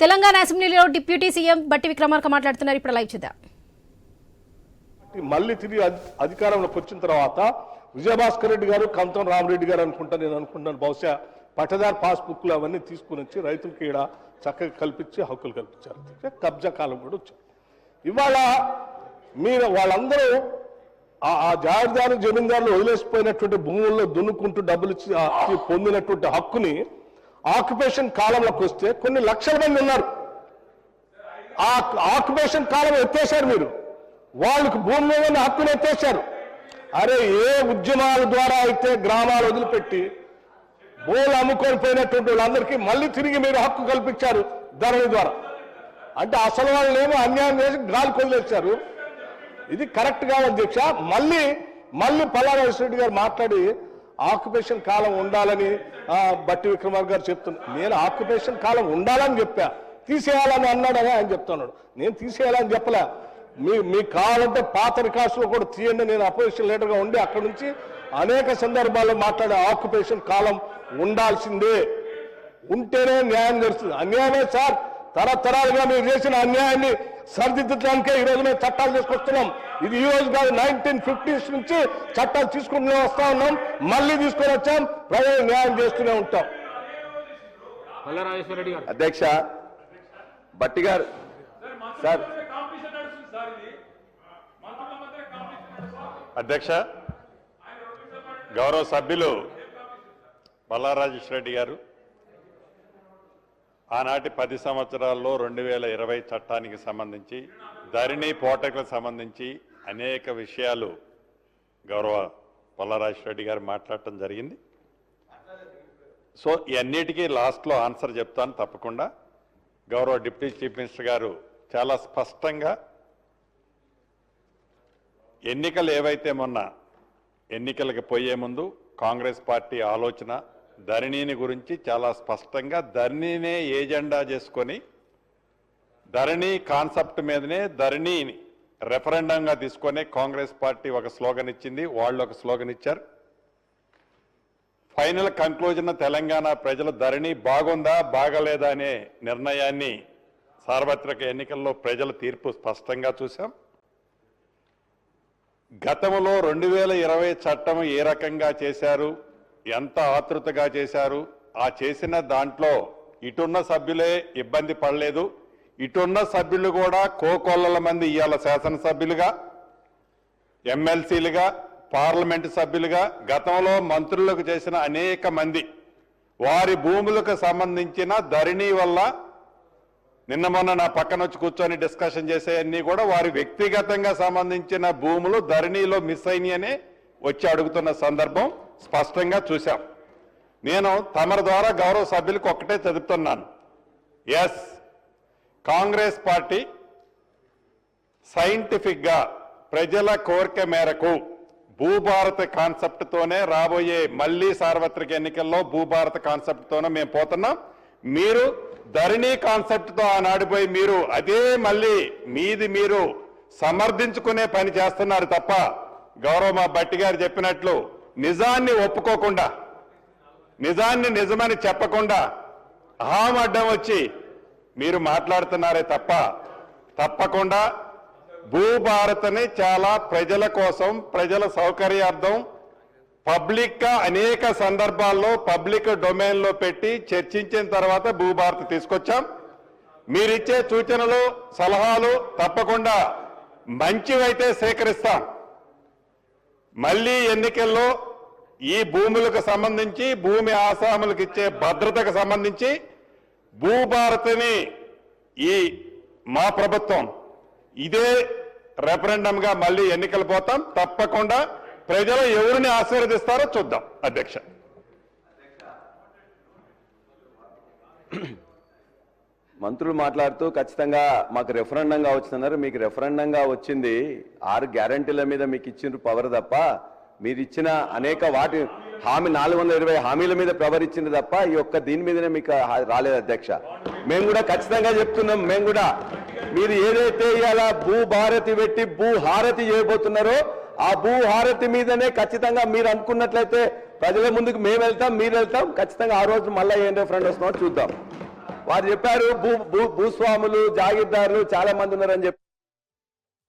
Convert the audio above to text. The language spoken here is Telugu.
తెలంగాణ అసెంబ్లీలో డిప్యూటీ సీఎం బట్టి విక్రమార్క మాట్లాడుతున్నారు. ఇప్పుడు లైవ్ చూద్దాం. మళ్ళీ తిరిగి అధి- అధికారంలోకి వచ్చిన తర్వాత విజయభాస్కర్ రెడ్డి గారు కంతం రామరెడ్డి గారు అనుకుంటా నేను అనుకుంటున్నాను. బహుశా పట్టదార్ పాస్బుక్లు అవన్నీ తీసుకుని వచ్చి రైతులకి ఈడ చక్కగా కల్పించి హక్కులు కల్పించారు. కబ్జా కాలం కూడా వచ్చారు ఇవాళ మీరు వాళ్ళందరూ ఆ- ఆ జాగ్రత్త జమీందారులు వదిలేసిపోయినటువంటి భూముల్లో దున్నుకుంటూ డబ్బులు ఇచ్చి పొందినటువంటి హక్కుని ఆక్యుపేషన్ కాలంలోకి వస్తే కొన్ని లక్షల మంది ఉన్నారు. ఆ ఆక్యుపేషన్ కాలం ఎత్తేశారు మీరు. వాళ్ళకి భూమి మీద ఉన్న హక్కును ఎత్తేశారు. అరే ఏ ఉద్యమాల ద్వారా అయితే గ్రామాలు వదిలిపెట్టి భూములు అమ్ముకొని పోయినటువంటి వాళ్ళందరికీ మళ్ళీ తిరిగి మీరు హక్కు కల్పించారు ధరల ద్వారా. అంటే అసలు వాళ్ళేమో అన్యాయం చేసి గాలి కొదిలేశారు ఇది కరెక్ట్ కాదు అధ్యక్ష. మళ్ళీ మళ్ళీ పల్లారావు గారు మాట్లాడి ఆక్యుపేషన్ కాలం ఉండాలని బట్టి విక్రమార్ గారు చెప్తున్నారు నేను ఆక్యుపేషన్ కాలం ఉండాలని చెప్పా. తీసేయాలని అన్నాడని ఆయన చెప్తున్నాడు. నేను తీసేయాలని చెప్పలే. మీ మీకు కావాలంటే పాత రికార్డ్స్లో కూడా తీయండి నేను అపోజిషన్ లీడర్గా ఉండి అక్కడ నుంచి అనేక సందర్భాల్లో మాట్లాడే ఆక్యుపేషన్ కాలం ఉండాల్సిందే. ఉంటేనే న్యాయం జరుగుతుంది. అన్యాయమే సార్. తరతరాలుగా మీరు చేసిన అన్యాయాన్ని సరిదిద్దడానికే ఈ రోజు మేము చట్టాలు తీసుకొస్తున్నాం ఇది ఈ రోజు కాదు నైన్టీన్ ఫిఫ్టీస్ నుంచి చట్టాలు తీసుకుంటూనే వస్తా ఉన్నాం. మళ్ళీ తీసుకొని వచ్చాం. ప్రజలు న్యాయం చేస్తూనే ఉంటాం. అధ్యక్ష బట్టి గారు. సార్. అధ్యక్ష గౌరవ సభ్యులు బల్లారాజేశ్వర రెడ్డి గారు. ఆనాటి పది సంవత్సరాల్లో రెండు వేల ఇరవై చట్టానికి సంబంధించి ధరణి పోటకులకు సంబంధించి అనేక విషయాలు గౌరవ బల్లారాజేశ్వర రెడ్డి గారు మాట్లాడటం జరిగింది. సో ఇవన్నిటికీ లాస్ట్లో ఆన్సర్ చెప్తాను తప్పకుండా. గౌరవ డిప్యూటీ చీఫ్ మినిస్టర్ గారు చాలా స్పష్టంగా ఎన్నికలు ఏవైతే మొన్న ఎన్నికలకు పోయే ముందు కాంగ్రెస్ పార్టీ ఆలోచన ధరణిని గురించి చాలా స్పష్టంగా ధరణినే ఏజెండా చేసుకొని ధరణి కాన్సెప్ట్ మీదనే ధరణిని రెఫరెండంగా తీసుకొని కాంగ్రెస్ పార్టీ ఒక స్లోగన్ ఇచ్చింది వాళ్ళు ఒక స్లోగన్ ఇచ్చారు. ఫైనల్ కంక్లూజన్ తెలంగాణ ప్రజల ధరణి బాగుందా బాగలేదా అనే నిర్ణయాన్ని సార్వత్రిక ఎన్నికల్లో ప్రజల తీర్పు స్పష్టంగా చూశాం. గతంలో రెండు వేల ఇరవై చట్టం ఏ రకంగా చేశారు ఎంత ఆతృతగా చేశారు. ఆ చేసిన దాంట్లో ఇటున్న సభ్యులే ఇబ్బంది పడలేదు. ఇటున్న సభ్యులు కూడా కోకొల్లల మంది ఇవాళ శాసనసభ్యులుగా ఎమ్మెల్సీలుగా పార్లమెంటు సభ్యులుగా గతంలో మంత్రులకు చేసిన అనేక మంది. వారి భూములకు సంబంధించిన ధరణి వల్ల నిన్న మొన్న నా పక్కన వచ్చి కూర్చొని డిస్కషన్ చేసేవన్నీ కూడా వారి వ్యక్తిగతంగా సంబంధించిన భూములు ధరణిలో మిస్ అయినాయనే వచ్చి అడుగుతున్న సందర్భం. స్పష్టంగా చూశాం. నేను తమరి ద్వారా గౌరవ సభ్యులకు ఒక్కటే చదువుతున్నాను ఎస్ కాంగ్రెస్ పార్టీ సైంటిఫిక్గా ప్రజల కోరిక మేరకు భూభారత కాన్సెప్ట్తోనే రాబోయే మళ్ళీ సార్వత్రిక ఎన్నికల్లో భూభారత కాన్సెప్ట్తోనే మేము పోతున్నాం. మీరు ధరణి కాన్సెప్ట్తో ఆనాడిపోయి మీరు అదే మళ్ళీ మీది మీరు సమర్థించుకునే పని చేస్తున్నారు తప్ప గౌరవ మా బట్టి గారు చెప్పినట్లు నిజాన్ని ఒప్పుకోకుండా నిజాన్ని నిజమని చెప్పకుండా అహాం అడ్డం వచ్చి మీరు మాట్లాడుతున్నారే తప్ప తప్పకుండా భూభారత్ని చాలా ప్రజల కోసం ప్రజల సౌకర్యార్థం పబ్లిక్గా అనేక సందర్భాల్లో పబ్లిక్ డొమైన్లో పెట్టి చర్చించిన తర్వాత భూభారత్ తీసుకొచ్చాం. మీరిచ్చే సూచనలు సలహాలు తప్పకుండా మంచివైతే సేకరిస్తాం. మళ్ళీ ఎన్నికల్లో ఈ భూములకు సంబంధించి భూమి ఆసాములకు ఇచ్చే భద్రతకు సంబంధించి భూభారతిని ఈ మా ప్రభుత్వం ఇదే రెఫరెండంగా మళ్ళీ ఎన్నికలు పోతాం. తప్పకుండా ప్రజలు ఎవరిని ఆశీర్వదిస్తారో చూద్దాం. అధ్యక్ష. మంత్రులు మాట్లాడుతూ ఖచ్చితంగా మాకు రెఫరెండంగా వచ్చిందన్నారు. మీకు రెఫరెండంగా వచ్చింది. ఆరు గ్యారంటీల మీద మీకు ఇచ్చిన పవర్ తప్ప మీరు ఇచ్చిన అనేక వాటి హామీ నాలుగు వందల ఇరవై హామీల మీద ప్రవరించింది తప్ప ఈ యొక్క దీని మీదనే మీకు రాలేదు అధ్యక్ష. మేము కూడా ఖచ్చితంగా చెప్తున్నాం మేము కూడా. మీరు ఏదైతే ఇవాళ భూ భారతి పెట్టి భూ హారతి చేయబోతున్నారో ఆ భూ హారతి మీదనే ఖచ్చితంగా మీరు అనుకున్నట్లయితే ప్రజల ముందుకు మేము వెళ్తాం మీరు వెళ్తాం. ఖచ్చితంగా ఆ రోజు మళ్ళీ ఏం రెఫరెండ్ వస్తున్నాం చూద్దాం. వారు చెప్పారు భూ భూ భూస్వాములు జాగీర్దారులు చాలా మంది ఉన్నారని చెప్పి